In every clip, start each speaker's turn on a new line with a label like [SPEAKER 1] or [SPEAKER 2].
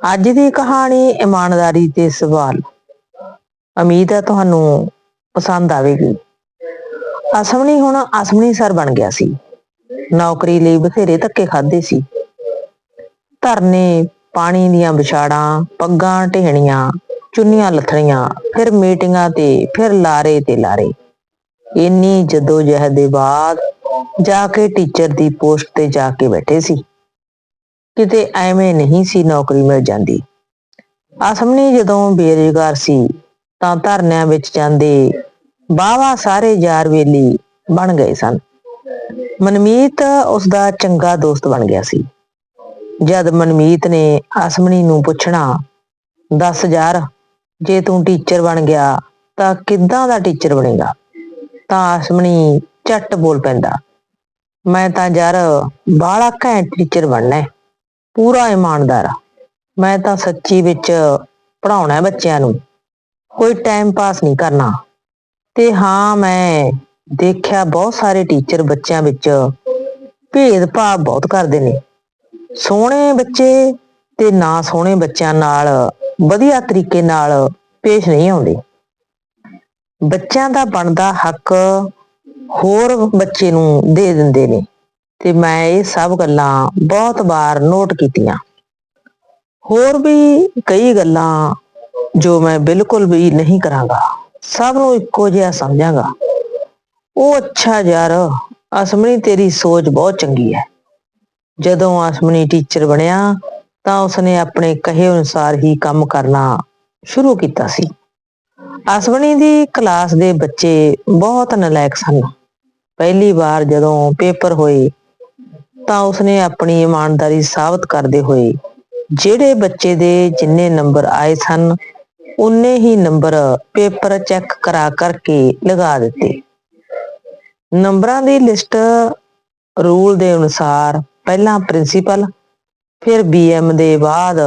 [SPEAKER 1] ਅੱਜ ਦੀ ਕਹਾਣੀ ਇਮਾਨਦਾਰੀ ਤੇ ਸਵਾਲ। ਉਮੀਦ ਹੈ ਤੁਹਾਨੂੰ ਪਸੰਦ ਆਵੇਗੀ। ਅਸਮਣੀ ਹੁਣ ਅਸਮਣੀ ਸਰ ਬਣ ਗਿਆ ਸੀ। ਨੌਕਰੀ ਲਈ ਬਥੇਰੇ ਧੱਕੇ ਖਾਦੇ ਸੀ। ਧਰਨੇ, ਪਾਣੀ ਦੀਆਂ ਵਿਛਾੜਾਂ, ਪੱਗਾਂ ਢਹਿਣੀਆਂ, ਚੁੰਨੀਆਂ ਲੱਥਣੀਆਂ, ਫਿਰ ਮੀਟਿੰਗਾਂ ਤੇ, ਫਿਰ ਲਾਰੇ ਤੇ ਲਾਰੇ। ਇੰਨੀ ਜਦੋਂ ਜਹਿਦ ਦੇ ਬਾਅਦ ਜਾ ਕੇ ਟੀਚਰ ਦੀ ਪੋਸਟ ਤੇ ਜਾ ਕੇ ਬੈਠੇ ਸੀ। ਕਿਤੇ ਐਵੇਂ ਨਹੀਂ ਸੀ ਨੌਕਰੀ ਮਿਲ ਜਾਂਦੀ। ਅਸਮਨੀ ਜਦੋਂ ਬੇਰੁਜ਼ਗਾਰ ਸੀ, ਤਾਂ ਧਰਨਿਆਂ ਵਿੱਚ ਜਾਂਦੇ ਬਾਵਾ ਸਾਰੇ ਯਾਰ ਵੇਲੀ ਬਣ ਗਏ ਸਨ। ਮਨਮੀਤ ਉਸ ਦਾ ਚੰਗਾ ਦੋਸਤ ਬਣ ਗਿਆ ਸੀ। ਜਦ ਮਨਮੀਤ ਨੇ ਅਸਮਨੀ ਨੂੰ ਪੁੱਛਣਾ, ਦੱਸ ਯਾਰ, ਜੇ ਤੂੰ ਟੀਚਰ ਬਣ ਗਿਆ, ਤਾਂ ਕਿੱਦਾਂ ਦਾ ਟੀਚਰ ਬਣੇਗਾ? ਤਾਂ ਅਸਮਨੀ ਝੱਟ ਬੋਲ ਪੈਂਦਾ, ਮੈਂ ਤਾਂ ਯਾਰ ਬਾਹਲਾ ਘੈਂਟ ਟੀਚਰ ਬਣਨਾ ਹੈ। ਪੂਰਾ ਇਮਾਨਦਾਰ ਆ। ਮੈਂ ਤਾਂ ਸੱਚੀ ਵਿੱਚ ਪੜਾਉਣਾ ਹੈ ਬੱਚਿਆਂ ਨੂੰ। ਕੋਈ ਟਾਈਮ ਪਾਸ ਨਹੀਂ ਕਰਨਾ। ਤੇ ਹਾਂ, ਮੈਂ ਦੇਖਿਆ ਬਹੁਤ ਸਾਰੇ ਟੀਚਰ ਬੱਚਿਆਂ ਵਿੱਚ ਭੇਦਭਾਵ ਬਹੁਤ ਕਰਦੇ ਨੇ। ਸੋਹਣੇ ਬੱਚੇ ਤੇ ਨਾ ਸੋਹਣੇ ਬੱਚਿਆਂ ਨਾਲ ਵਧੀਆ ਤਰੀਕੇ ਨਾਲ ਪੇਸ਼ ਨਹੀਂ ਆਉਂਦੇ। ਬੱਚਿਆਂ ਦਾ ਬਣਦਾ ਹੱਕ ਹੋਰ ਬੱਚੇ ਨੂੰ ਦੇ ਦਿੰਦੇ ਨੇ। ਤੇ ਮੈਂ ਇਹ ਸਭ ਗੱਲਾਂ ਬਹੁਤ ਵਾਰ ਨੋਟ ਕੀਤੀਆਂ। ਹੋਰ ਵੀ ਕਈ ਗੱਲਾਂ ਜੋ ਮੈਂ ਬਿਲਕੁਲ ਵੀ ਨਹੀਂ ਕਰਾਂਗਾ। ਸਭ ਨੂੰ ਇੱਕੋ ਜਿਹਾ ਸਮਝਾਂਗਾ। ਉਹ ਅੱਛਾ ਯਾਰ ਅਸਮਣੀ ਤੇਰੀ ਸੋਚ ਬਹੁਤ ਚੰਗੀ ਹੈ। ਜਦੋਂ ਅਸਮਨੀ ਟੀਚਰ ਬਣਿਆ, ਤਾਂ ਉਸਨੇ ਆਪਣੇ ਕਹੇ ਅਨੁਸਾਰ ਹੀ ਕੰਮ ਕਰਨਾ ਸ਼ੁਰੂ ਕੀਤਾ ਸੀ। ਅਸਮਣੀ ਦੀ ਕਲਾਸ ਦੇ ਬੱਚੇ ਬਹੁਤ ਨਲਾਇਕ ਸਨ। ਪਹਿਲੀ ਵਾਰ ਜਦੋਂ ਪੇਪਰ ਹੋਏ ਤਾਂ ਉਸਨੇ ਆਪਣੀ ਇਮਾਨਦਾਰੀ ਸਾਬਤ ਕਰਦੇ ਹੋਏ, ਜਿਹੜੇ ਬੱਚੇ ਦੇ ਜਿੰਨੇ ਨੰਬਰ ਆਏ ਸਨ ਉਨੇ ਹੀ ਨੰਬਰ ਪੇਪਰ ਚੈੱਕ ਕਰਾ ਕਰਕੇ ਲਗਾ ਦਿੱਤੇ। ਨੰਬਰਾਂ ਦੀ ਲਿਸਟ ਰੂਲ ਦੇ ਅਨੁਸਾਰ ਪਹਿਲਾਂ ਪ੍ਰਿੰਸੀਪਲ, ਫਿਰ ਬੀਐਮ ਦੇ ਬਾਅਦ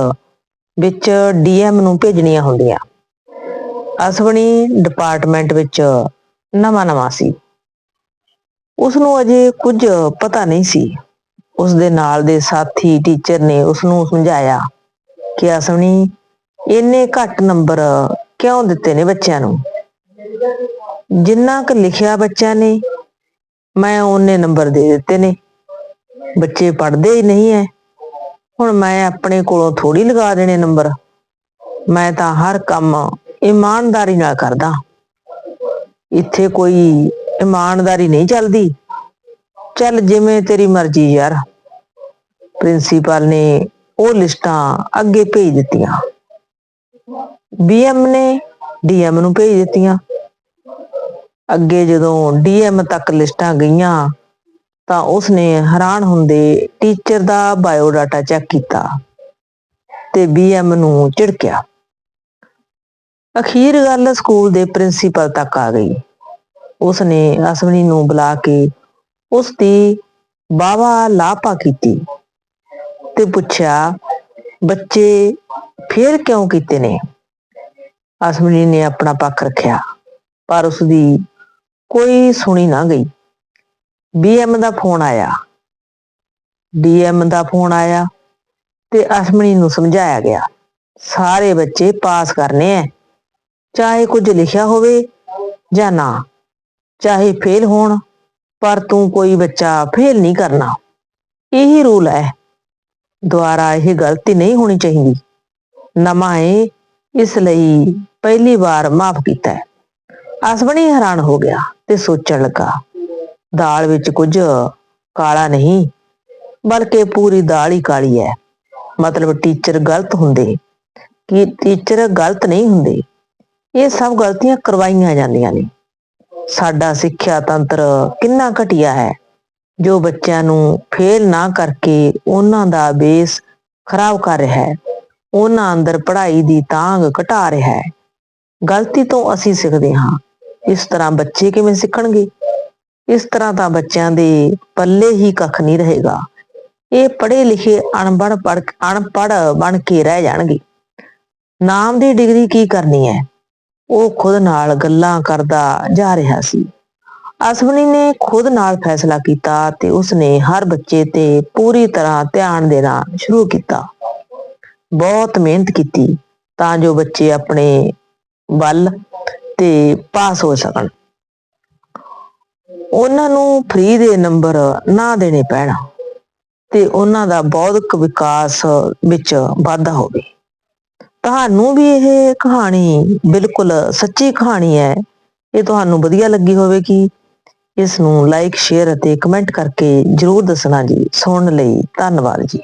[SPEAKER 1] ਵਿੱਚ ਡੀਐਮ ਨੂੰ ਭੇਜਣੀਆਂ ਹੁੰਦੀਆਂ। ਅਸਵਣੀ ਡਿਪਾਰਟਮੈਂਟ ਵਿੱਚ ਨਵਾਂ ਨਵਾਂ ਸੀ। ਉਸ ਨੂੰ ਅਜੇ ਕੁਝ ਪਤਾ ਨਹੀਂ ਸੀ। ਉਸ ਦੇ ਨਾਲ ਦੇ ਸਾਥੀ ਟੀਚਰ ਨੇ ਉਸ ਨੂੰ ਸਮਝਾਇਆ ਕਿ ਅਸਵਣੀ ਇੰਨੇ ਘੱਟ ਨੰਬਰ ਕਿਉਂ ਦਿੱਤੇ ਨੇ ਬੱਚਿਆਂ ਨੂੰ? ਜਿੰਨਾ ਕੁ ਲਿਖਿਆ ਬੱਚਿਆਂ ਨੇ, ਮੈਂ ਉਹਨੇ ਨੰਬਰ ਦੇ ਦਿੱਤੇ ਨੇ। ਬੱਚੇ ਪੜ੍ਹਦੇ ਹੀ ਨਹੀਂ ਐ। ਹੁਣ ਮੈਂ ਆਪਣੇ ਕੋਲੋਂ ਥੋੜੀ ਲਗਾ ਦੇਣੇ ਨੰਬਰ ਮੈਂ ਤਾਂ ਹਰ ਕੰਮ ਇਮਾਨਦਾਰੀ ਨਾਲ ਕਰਦਾ। ਇੱਥੇ ਕੋਈ ਇਮਾਨਦਾਰੀ ਨਹੀਂ ਚੱਲਦੀ। ਚੱਲ ਜਿਵੇਂ ਤੇਰੀ ਮਰਜ਼ੀ ਯਾਰ। ਪ੍ਰਿੰਸੀਪਲ ਨੇ ਉਹ ਲਿਸਟਾਂ ਅੱਗੇ ਭੇਜ ਦਿੱਤੀਆਂ। ਬੀਐਮ ਨੇ ਡੀਐਮ ਨੂੰ ਭੇਜ ਦਿੱਤੀਆਂ। ਅੱਗੇ ਜਦੋਂ ਡੀਐਮ ਤੱਕ ਲਿਸਟਾਂ ਗਈਆਂ, ਤਾਂ ਉਸਨੇ ਹੈਰਾਨ ਹੁੰਦੇ ਟੀਚਰ ਦਾ ਬਾਇਓਡਾਟਾ ਚੈੱਕ ਕੀਤਾ ਤੇ ਬੀਐਮ ਨੂੰ ਝਿੜਕਿਆ। ਅਖੀਰ ਗੱਲ ਸਕੂਲ ਦੇ ਪ੍ਰਿੰਸੀਪਲ ਤੱਕ ਆ ਗਈ। ਉਸਨੇ ਅਸਵਨੀ ਨੂੰ ਬੁਲਾ ਕੇ ਉਸ ਦੀ ਬਾਵਾ ਲਾਪਾ ਕੀਤੀ। ਤੇ ਪੁੱਛਿਆ, ਬੱਚੇ ਫੇਰ ਕਿਉਂ ਕੀਤੇ ਨੇ? ਅਸ਼ਮਨੀ ਨੇ ਆਪਣਾ ਪੱਖ ਰੱਖਿਆ, ਪਰ ਉਸ ਦੀ ਕੋਈ ਸੁਣੀ ਨਾ ਗਈ। ਬੀਐਮ ਦਾ ਫੋਨ ਆਇਆ। ਡੀਐਮ ਦਾ ਫੋਨ ਆਇਆ ਤੇ ਅਸਮਨੀ ਨੂੰ ਸਮਝਾਇਆ ਗਿਆ, ਸਾਰੇ ਬੱਚੇ ਪਾਸ ਕਰਨੇ ਐ, ਚਾਹੇ ਕੁਝ ਲਿਖਿਆ ਹੋਵੇ ਜਾਂ ਨਾ, ਚਾਹੇ ਫੇਲ ਹੋਣ, ਪਰ ਤੂੰ ਕੋਈ ਬੱਚਾ ਫੇਲ ਨਹੀਂ ਕਰਨਾ। ਇਹੀ ਰੂਲ ਹੈ ਦੁਆਰਾ ਇਹ ਗਲਤੀ ਨਹੀਂ ਹੋਣੀ ਚਾਹੀਦੀ। ਨਵਾਂ ਏ, ਇਸ ਲਈ ਪਹਿਲੀ ਵਾਰ ਮਾਫ ਕੀਤਾ ਹੈ। ਅਸਬਣੀ ਹੈਰਾਨ ਹੋ ਗਿਆ ਤੇ ਸੋਚਣ ਲੱਗਾ, ਦਾਲ ਵਿੱਚ ਕੁਝ ਕਾਲਾ ਨਹੀਂ, ਬਲਕਿ ਪੂਰੀ ਦਾਲ ਹੀ ਕਾਲੀ ਹੈ। ਮਤਲਬ ਟੀਚਰ ਗਲਤ ਹੁੰਦੇ, ਕਿ ਟੀਚਰ ਗਲਤ ਨਹੀਂ ਹੁੰਦੇ। ਇਹ ਸਭ ਗਲਤੀਆਂ ਕਰਵਾਈਆਂ ਜਾਂਦੀਆਂ ਨੇ। ਸਾਡਾ ਸਿੱਖਿਆ ਤੰਤਰ ਕਿੰਨਾ ਘਟੀਆ ਹੈ। ਜੋ ਬੱਚਿਆਂ ਨੂੰ ਫੇਲ ਨਾ ਕਰਕੇ ਉਹਨਾਂ ਦਾ ਬੇਸ ਖਰਾਬ ਕਰ ਰਿਹਾ ਹੈ, ਉਹਨਾਂ ਅੰਦਰ ਪੜ੍ਹਾਈ ਦੀ ਤਾਂਗ ਘਟਾ ਰਿਹਾ ਹੈ। ਗਲਤੀ ਤੋਂ ਅਸੀਂ ਸਿੱਖਦੇ ਹਾਂ। ਇਸ ਤਰ੍ਹਾਂ ਬੱਚੇ ਕਿਵੇਂ ਸਿੱਖਣਗੇ? ਇਸ ਤਰ੍ਹਾਂ ਤਾਂ ਬੱਚਿਆਂ ਦੇ ਪੱਲੇ ਹੀ ਕੱਖ ਨਹੀਂ ਰਹੇਗਾ। ਇਹ ਪੜ੍ਹੇ ਲਿਖੇ ਅਨਪੜ੍ਹ ਪੜ੍ਹ ਅਨਪੜ੍ਹ ਬਣ ਕੇ ਰਹਿ ਜਾਣਗੇ। ਨਾਮ ਦੀ ਡਿਗਰੀ ਕੀ ਕਰਨੀ ਹੈ? ਉਹ ਖੁਦ ਨਾਲ ਗੱਲਾਂ ਕਰਦਾ ਜਾ ਰਿਹਾ ਸੀ। ਅਸਵਨੀ ਨੇ ਖੁਦ ਨਾਲ ਫੈਸਲਾ ਕੀਤਾ ਤੇ ਉਸਨੇ ਹਰ ਬੱਚੇ ਤੇ ਪੂਰੀ ਤਰ੍ਹਾਂ ਧਿਆਨ ਦੇਣਾ ਸ਼ੁਰੂ ਕੀਤਾ। ਬਹੁਤ ਮਿਹਨਤ ਕੀਤੀ ਤਾਂ ਜੋ ਬੱਚੇ ਆਪਣੇ ਵੱਲ ਤੇ ਪਾਸ ਹੋ ਸਕਣ। ਉਹਨਾਂ ਨੂੰ ਫ੍ਰੀ ਦੇ ਨੰਬਰ ਨਾ ਦੇਣੇ ਪੈਣ ਤੇ ਉਹਨਾਂ ਦਾ ਬੌਧਿਕ ਵਿਕਾਸ ਵਿੱਚ ਵਾਧਾ ਹੋਵੇ। ਤੁਹਾਨੂੰ ਵੀ ਇਹ ਕਹਾਣੀ ਬਿਲਕੁਲ ਸੱਚੀ ਕਹਾਣੀ ਹੈ। ਇਹ ਤੁਹਾਨੂੰ ਵਧੀਆ ਲੱਗੀ ਹੋਵੇਗੀ। ਇਸ ਨੂੰ ਲਾਈਕ ਸ਼ੇਅਰ ਅਤੇ ਕਮੈਂਟ ਕਰਕੇ ਜਰੂਰ ਦੱਸਣਾ ਜੀ। ਸੁਣਨ ਲਈ ਧੰਨਵਾਦ ਜੀ।